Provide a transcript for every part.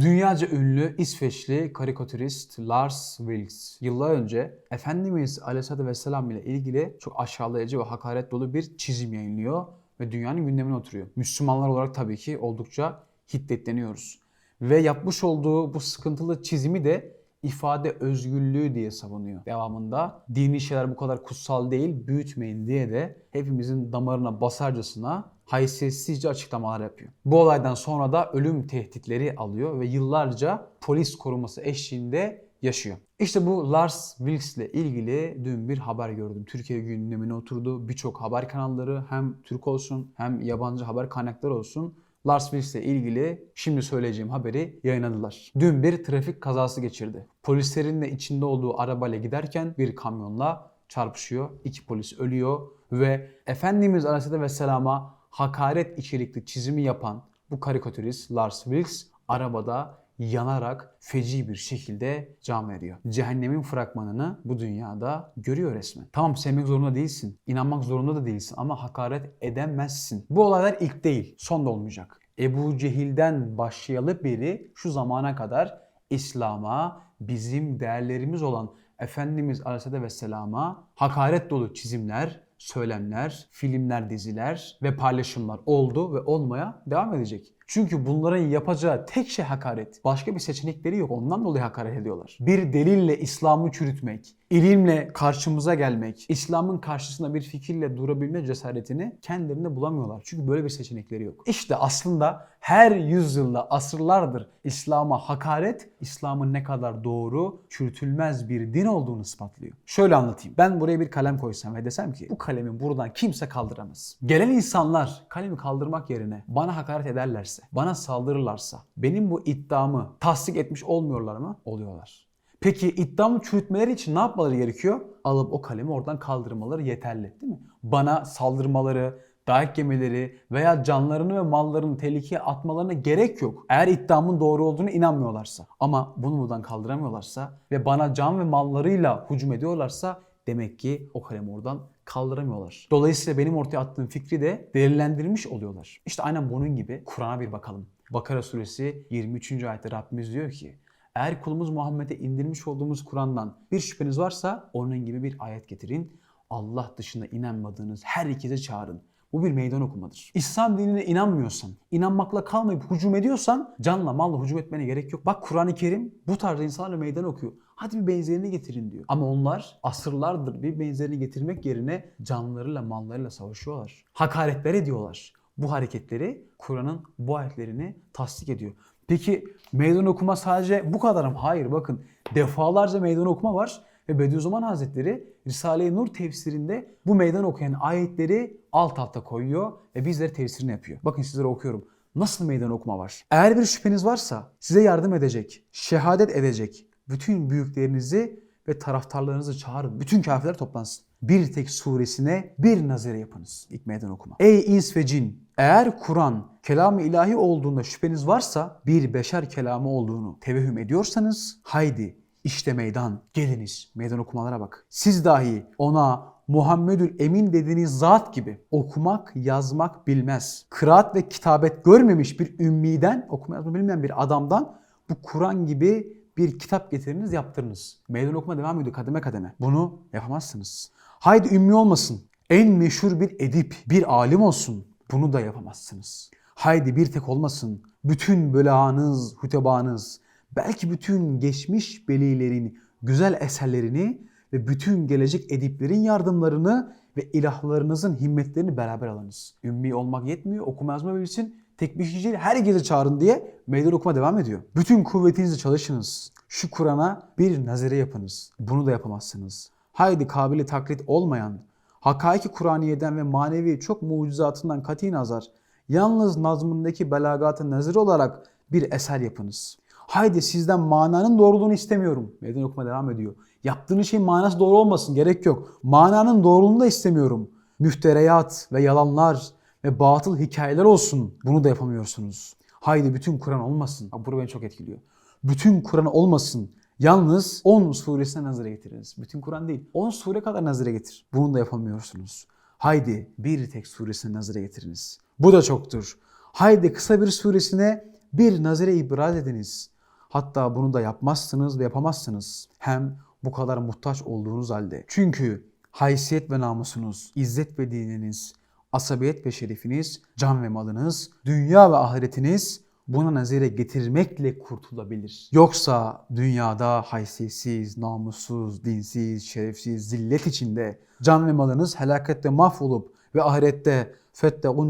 Dünyaca ünlü İsveçli karikatürist Lars Vilks yıllar önce Efendimiz Aleyhisselatü Vesselam ile ilgili çok aşağılayıcı ve hakaret dolu bir çizim yayınlıyor ve dünyanın gündemine oturuyor. Müslümanlar olarak tabii ki oldukça hiddetleniyoruz. Ve yapmış olduğu bu sıkıntılı çizimi de ifade özgürlüğü diye savunuyor. Devamında dini şeyler bu kadar kutsal değil, büyütmeyin diye de hepimizin damarına basarcasına haysiyetsizce açıklamalar yapıyor. Bu olaydan sonra da ölüm tehditleri alıyor ve yıllarca polis koruması eşliğinde yaşıyor. İşte bu Lars Vilks ile ilgili dün bir haber gördüm. Türkiye gündemine oturdu. Birçok haber kanalları hem Türk olsun hem yabancı haber kaynakları olsun Lars Vilks ile ilgili şimdi söyleyeceğim haberi yayınladılar. Dün bir trafik kazası geçirdi. Polislerin de içinde olduğu arabayla giderken bir kamyonla çarpışıyor. İki polis ölüyor ve Efendimiz Aleyhisselatü Vesselam'a hakaret içerikli çizimi yapan bu karikatürist Lars Vilks arabada yanarak feci bir şekilde can veriyor. Cehennemin fragmanını bu dünyada görüyor resmen. Tamam sevmek zorunda değilsin, inanmak zorunda da değilsin ama hakaret edemezsin. Bu olaylar ilk değil, son da olmayacak. Ebu Cehil'den başlayalı beri şu zamana kadar İslam'a, bizim değerlerimiz olan Efendimiz Aleyhisselatü Vesselam'a hakaret dolu çizimler, söylemler, filmler, diziler ve paylaşımlar oldu ve olmaya devam edecek. Çünkü bunların yapacağı tek şey hakaret. Başka bir seçenekleri yok. Ondan dolayı hakaret ediyorlar. Bir delille İslam'ı çürütmek, ilimle karşımıza gelmek, İslam'ın karşısında bir fikirle durabilme cesaretini kendilerinde bulamıyorlar. Çünkü böyle bir seçenekleri yok. İşte aslında her yüzyılda asırlardır İslam'a hakaret, İslam'ın ne kadar doğru, çürütülmez bir din olduğunu ispatlıyor. Şöyle anlatayım. Ben buraya bir kalem koysam ve desem ki bu kalemi buradan kimse kaldıramaz. Gelen insanlar kalemi kaldırmak yerine bana hakaret ederlerse, bana saldırırlarsa benim bu iddiamı tasdik etmiş olmuyorlar mı? Oluyorlar. Peki iddiamı çürütmeleri için ne yapmaları gerekiyor? Alıp o kalemi oradan kaldırmaları yeterli değil mi? Bana saldırmaları, dayak yemeleri veya canlarını ve mallarını tehlikeye atmalarına gerek yok. Eğer iddiamın doğru olduğunu inanmıyorlarsa. Ama bunu buradan kaldıramıyorlarsa ve bana can ve mallarıyla hücum ediyorlarsa demek ki o kalemi oradan kaldıramıyorlar. Dolayısıyla benim ortaya attığım fikri de delillendirmiş oluyorlar. İşte aynen bunun gibi Kur'an'a bir bakalım. Bakara suresi 23. ayette Rabbimiz diyor ki eğer kulumuz Muhammed'e indirmiş olduğumuz Kur'an'dan bir şüpheniz varsa onun gibi bir ayet getirin. Allah dışında inanmadığınız her ikize çağırın. Bu bir meydan okumadır. İslam dinine inanmıyorsan, inanmakla kalmayıp hücum ediyorsan canla malla hücum etmene gerek yok. Bak Kur'an-ı Kerim bu tarz insanlarla meydan okuyor. Hadi bir benzerini getirin diyor. Ama onlar asırlardır bir benzerini getirmek yerine canlarıyla mallarıyla savaşıyorlar. Hakaretler ediyorlar. Bu hareketleri Kur'an'ın bu ayetlerini tasdik ediyor. Peki meydan okuma sadece bu kadar mı? Hayır bakın defalarca meydan okuma var ve Bediüzzaman Hazretleri Risale-i Nur tefsirinde bu meydan okuyan ayetleri alt alta koyuyor ve bizlere tefsirini yapıyor. Bakın sizlere okuyorum. Nasıl meydan okuma var? Eğer bir şüpheniz varsa size yardım edecek, şehadet edecek bütün büyüklerinizi ve taraftarlarınızı çağırın. Bütün kafirler toplansın. Bir tek suresine bir nazire yapınız. İlk meydan okuma. Ey ins ve cin! Eğer Kur'an kelam-ı ilahi olduğunda şüpheniz varsa bir beşer kelamı olduğunu tevehüm ediyorsanız haydi işte meydan. Geliniz meydan okumalara bak. Siz dahi ona Muhammedül Emin dediğiniz zat gibi okumak, yazmak bilmez. Kıraat ve kitabet görmemiş bir ümmiden, okuma yazma bilmeyen bir adamdan bu Kur'an gibi bir kitap getiriniz yaptırınız. Meydan okuma devam ediyor kademe kademe. Bunu yapamazsınız. Haydi ümmi olmasın. En meşhur bir edip, bir alim olsun. Bunu da yapamazsınız. Haydi bir tek olmasın. Bütün bölağınız, hutebanız, belki bütün geçmiş belilerin güzel eserlerini ve bütün gelecek ediplerin yardımlarını ve ilahlarınızın himmetlerini beraber alınız. Ümmi olmak yetmiyor, okuma yazma bilsin, tek bir kişiyle herkese çağırın diye meydan okuma devam ediyor. Bütün kuvvetinizle çalışınız. Şu Kur'an'a bir nazire yapınız. Bunu da yapamazsınız. Haydi kabili taklit olmayan, hakaiki Kur'aniye'den ve manevi çok mucizatından kati nazar, yalnız nazmındaki belagatı nazir olarak bir eser yapınız. Haydi sizden mananın doğruluğunu istemiyorum. Meydan okuma devam ediyor. Yaptığınız şeyin manası doğru olmasın gerek yok. Mananın doğruluğunu da istemiyorum. Müftereyat ve yalanlar ve batıl hikayeler olsun. Bunu da yapamıyorsunuz. Haydi bütün Kur'an olmasın. Bak bu beni çok etkiliyor. Bütün Kur'an olmasın. Yalnız 10 suresine nazire getiriniz. Bütün Kur'an değil. 10 sure kadar nazire getir. Bunu da yapamıyorsunuz. Haydi bir tek suresine nazire getiriniz. Bu da çoktur. Haydi kısa bir suresine bir nazire ibraz ediniz. Hatta bunu da yapmazsınız ve yapamazsınız. Hem bu kadar muhtaç olduğunuz halde. Çünkü haysiyet ve namusunuz, izzet ve dininiz, asabiyet ve şerifiniz, can ve malınız, dünya ve ahiretiniz buna nazire getirmekle kurtulabilir. Yoksa dünyada haysiyetsiz, namussuz, dinsiz, şerefsiz, zillet içinde can ve malınız helakette mahvolup ve ahirette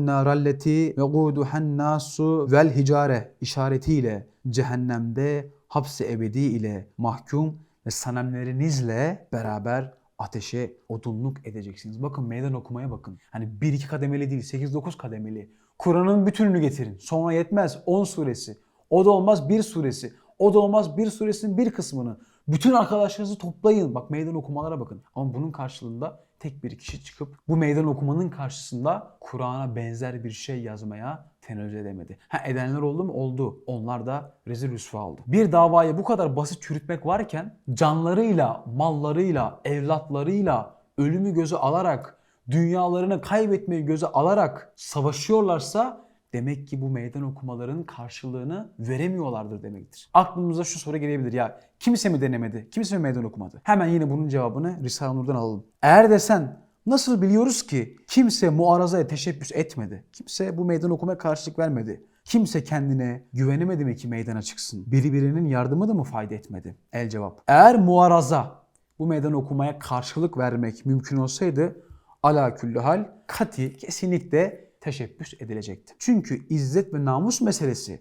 naralleti ve guduhen nasu vel hicare işaretiyle cehennemde hapse ebedi ile mahkum ve sanemlerinizle beraber ateşe odunluk edeceksiniz. Bakın meydan okumaya bakın. Hani 1-2 kademeli değil 8-9 kademeli. Kur'an'ın bütününü getirin. Sonra yetmez 10 suresi. O da olmaz bir suresi. O da olmaz bir suresinin bir kısmını. Bütün arkadaşlarınızı toplayın. Bak meydan okumalara bakın. Ama bunun karşılığında tek bir kişi çıkıp bu meydan okumanın karşısında Kur'an'a benzer bir şey yazmaya tenezzül edemedi. Ha edenler oldu mu? Oldu. Onlar da rezil rüsva oldu. Bir davayı bu kadar basit çürütmek varken canlarıyla, mallarıyla, evlatlarıyla ölümü göze alarak, dünyalarını kaybetmeyi göze alarak savaşıyorlarsa demek ki bu meydan okumaların karşılığını veremiyorlardır demektir. Aklımıza şu soru gelebilir ya kimse mi denemedi? Kimse mi meydan okumadı? Hemen yine bunun cevabını Risale-i Nur'dan alalım. Eğer desen nasıl biliyoruz ki kimse muarazaya teşebbüs etmedi? Kimse bu meydan okumaya karşılık vermedi. Kimse kendine güvenemedi mi ki meydana çıksın? Biri birinin yardımı da mı fayda etmedi? El cevap. Eğer muaraza bu meydan okumaya karşılık vermek mümkün olsaydı ala küllü hal kati kesinlikle teşebbüs edilecekti. Çünkü izzet ve namus meselesi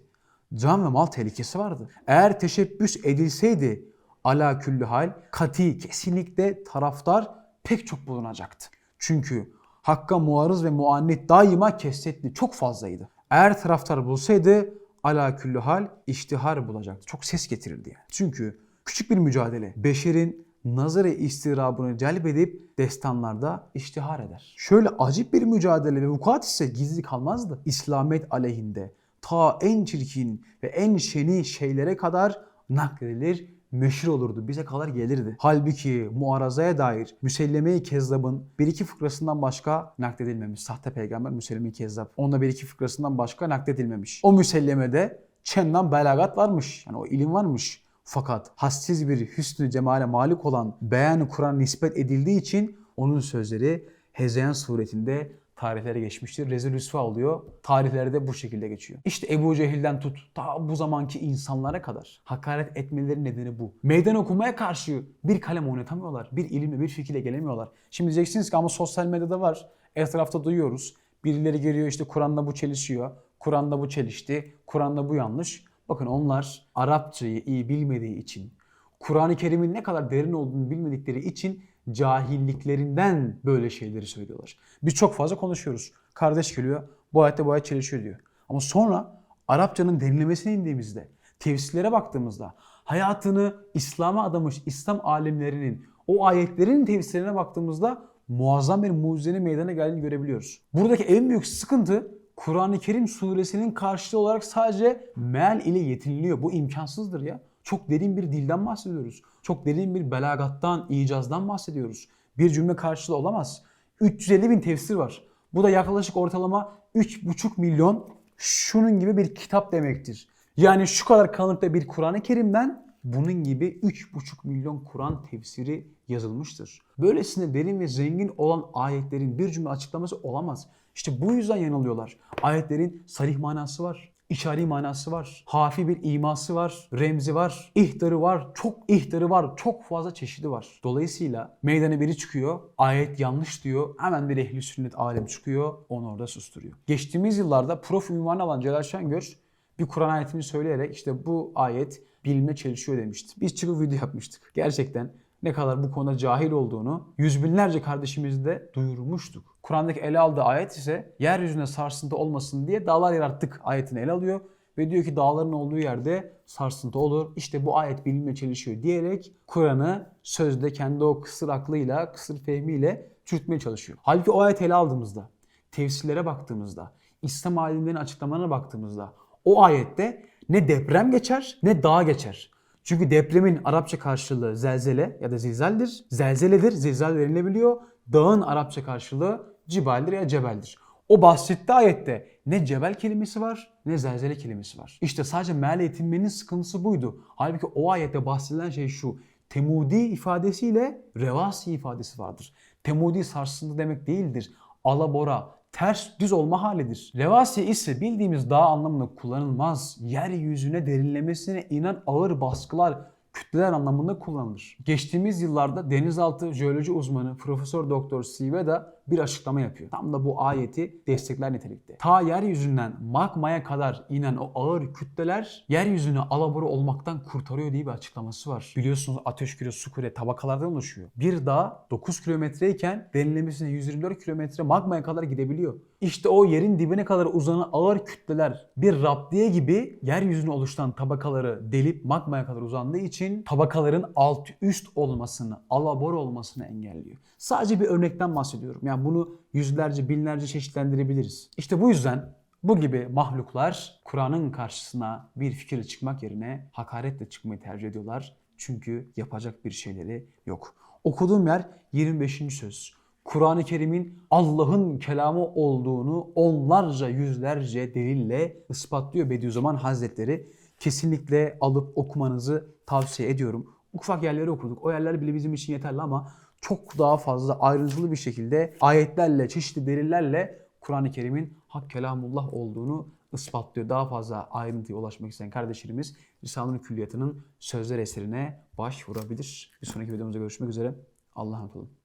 can ve mal tehlikesi vardı. Eğer teşebbüs edilseydi ala küllü hal kati kesinlikle taraftar pek çok bulunacaktı. Çünkü hakka muarız ve muannit daima kesretli çok fazlaydı. Eğer taraftar bulsaydı ala küllü hal iştihar bulacaktı. Çok ses getirirdi yani. Çünkü küçük bir mücadele beşerin nazarı istirabını celbedip destanlarda iştihar eder. Şöyle acip bir mücadele ve vukuat ise gizli kalmazdı. İslamet aleyhinde ta en çirkin ve en şeni şeylere kadar nakledilir, meşhur olurdu, bize kadar gelirdi. Halbuki muarazaya dair Müselleme-i Kezzab'ın bir iki fıkrasından başka nakledilmemiş. Sahte peygamber Müselleme-i Kezzab. Onda bir iki fıkrasından başka nakledilmemiş. O müsellemede çendan belagat varmış. Yani o ilim varmış. Fakat hassiz bir hüsnü cemale malik olan beyan-ı Kur'an nispet edildiği için onun sözleri hezeyan suretinde tarihlere geçmiştir. Rezil rüsva oluyor. Tarihlerde bu şekilde geçiyor. İşte Ebu Cehil'den tut ta bu zamanki insanlara kadar hakaret etmeleri nedeni bu. Meydan okumaya karşı bir kalem oynatamıyorlar. Bir ilimle bir fikirle gelemiyorlar. Şimdi diyeceksiniz ki ama sosyal medyada var. Etrafta duyuyoruz. Birileri geliyor işte Kur'an'da bu çelişiyor. Kur'an'da bu çelişti. Kur'an'da bu yanlış. Bakın onlar Arapçayı iyi bilmediği için, Kur'an-ı Kerim'in ne kadar derin olduğunu bilmedikleri için cahilliklerinden böyle şeyleri söylüyorlar. Biz çok fazla konuşuyoruz. Kardeş geliyor, bu ayette bu ayet çelişiyor diyor. Ama sonra Arapçanın derinlemesine indiğimizde, tefsirlere baktığımızda, hayatını İslam'a adamış İslam alimlerinin o ayetlerin tefsirlerine baktığımızda muazzam bir mucizenin meydana geldiğini görebiliyoruz. Buradaki en büyük sıkıntı Kur'an-ı Kerim suresinin karşılığı olarak sadece meal ile yetiniliyor. Bu imkansızdır ya. Çok derin bir dilden bahsediyoruz. Çok derin bir belagattan, icazdan bahsediyoruz. Bir cümle karşılığı olamaz. 350 bin tefsir var. Bu da yaklaşık ortalama 3,5 milyon şunun gibi bir kitap demektir. Yani şu kadar kalınlıkta bir Kur'an-ı Kerim'den bunun gibi 3,5 milyon Kur'an tefsiri yazılmıştır. Böylesine derin ve zengin olan ayetlerin bir cümle açıklaması olamaz. İşte bu yüzden yanılıyorlar. Ayetlerin sarih manası var. İşari manası var. Hafi bir iması var. Remzi var. ihtarı var. Çok ihtarı var. Çok fazla çeşidi var. Dolayısıyla meydana biri çıkıyor. Ayet yanlış diyor. Hemen bir ehli sünnet alim çıkıyor. Onu orada susturuyor. Geçtiğimiz yıllarda prof ünvanı alan Celal Şengör bir Kur'an ayetini söyleyerek işte bu ayet bilimle çelişiyor demişti. Biz çıkıp video yapmıştık. Gerçekten ne kadar bu konuda cahil olduğunu yüz binlerce kardeşimiz de duyurmuştuk. Kur'an'daki ele aldığı ayet ise yeryüzünde sarsıntı olmasın diye dağlar yarattık ayetini ele alıyor. Ve diyor ki dağların olduğu yerde sarsıntı olur. İşte bu ayet bilimle çelişiyor diyerek Kur'an'ı sözde kendi o kısır aklıyla, kısır fehmiyle çürütmeye çalışıyor. Halbuki o ayet ele aldığımızda, tefsirlere baktığımızda, İslam alimlerinin açıklamalarına baktığımızda o ayette ne deprem geçer ne dağ geçer. Çünkü depremin Arapça karşılığı zelzele ya da zilzaldir. Zelzeledir, zilzal verilebiliyor. Dağın Arapça karşılığı cibaldir ya cebeldir. O bahsettiği ayette ne cebel kelimesi var ne zelzele kelimesi var. İşte sadece meal yetinmenin sıkıntısı buydu. Halbuki o ayette bahsedilen şey şu. Temudi ifadesiyle revasi ifadesi vardır. Temudi sarsıntı demek değildir. Alabora, ters düz olma halidir. Revasi ise bildiğimiz dağ anlamında kullanılmaz. Yeryüzüne derinlemesine inen ağır baskılar, kütleler anlamında kullanılır. Geçtiğimiz yıllarda denizaltı jeoloji uzmanı Profesör Doktor Siveda bir açıklama yapıyor. Tam da bu ayeti destekler nitelikte. Ta yeryüzünden magmaya kadar inen o ağır kütleler yeryüzünü alabora olmaktan kurtarıyor diye bir açıklaması var. Biliyorsunuz ateş küre, su küre tabakalardan oluşuyor. Bir dağ 9 kilometreyken derinlemesine 124 kilometre magmaya kadar gidebiliyor. İşte o yerin dibine kadar uzanan ağır kütleler bir raptiye gibi yeryüzüne oluşan tabakaları delip magmaya kadar uzandığı için tabakaların alt üst olmasını, alabora olmasını engelliyor. Sadece bir örnekten bahsediyorum. Yani bunu yüzlerce, binlerce çeşitlendirebiliriz. İşte bu yüzden bu gibi mahluklar Kur'an'ın karşısına bir fikirle çıkmak yerine hakaretle çıkmayı tercih ediyorlar. Çünkü yapacak bir şeyleri yok. Okuduğum yer 25. söz. Kur'an-ı Kerim'in Allah'ın kelamı olduğunu onlarca yüzlerce delille ispatlıyor Bediüzzaman Hazretleri. Kesinlikle alıp okumanızı tavsiye ediyorum. Ufak yerleri okuduk. O yerler bile bizim için yeterli ama çok daha fazla ayrıntılı bir şekilde ayetlerle, çeşitli delillerle Kur'an-ı Kerim'in hak kelamullah olduğunu ispatlıyor. Daha fazla ayrıntıya ulaşmak isteyen kardeşlerimiz Risale-i Külliyatı'nın sözler eserine başvurabilir. Bir sonraki videomuzda görüşmek üzere. Allah'a emanet olun.